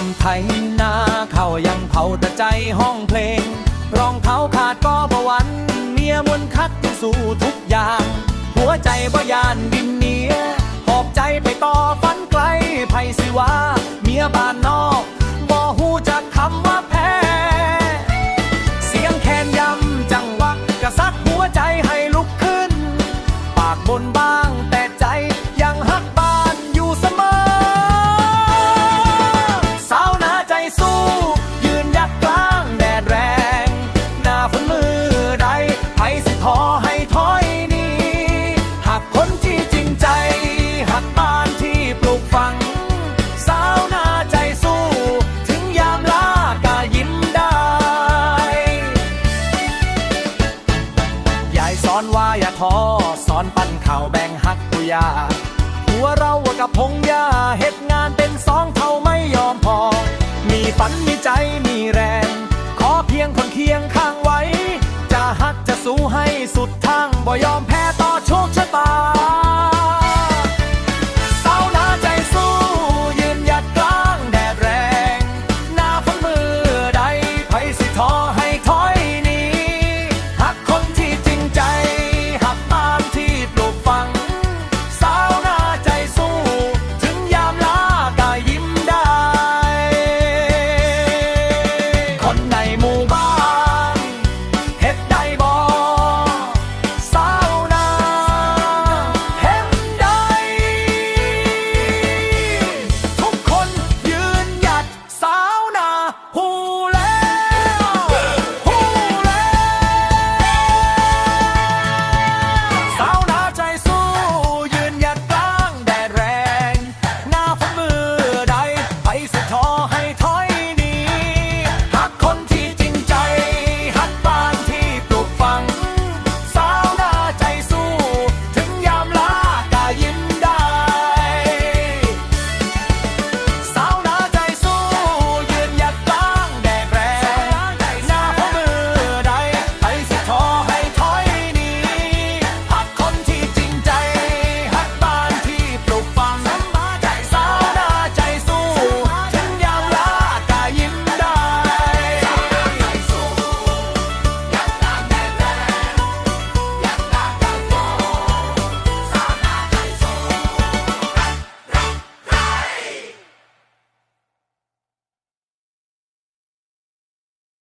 มไทยนาเขายังเผาแต่ใจห้องเพลง รองเท้าขาดก็บหวันเมียมวนคัดที่สู้ทุกอย่าง หัวใจบ่ยานดินเหนียหอบใจไปต่อฝันไกลไพสิวาเมียบ้านนอกบ่หูจักคำว่าแพ้ เสียงแคนยำจังหวะกระซักหัวใจให้ อนว่าอย่าท้อสอนปั้นข่าวแบ่งหักกุยา หัวเรากับพงยาเฮ็ดงานเป็นสองเท่าไม่ยอมพอ มีฝันมีใจมีแรง ขอเพียงคนเคียงข้างไว้ จะหักจะสู้ให้สุดทางบ่ยอมแพ้ต่อโชคชะตา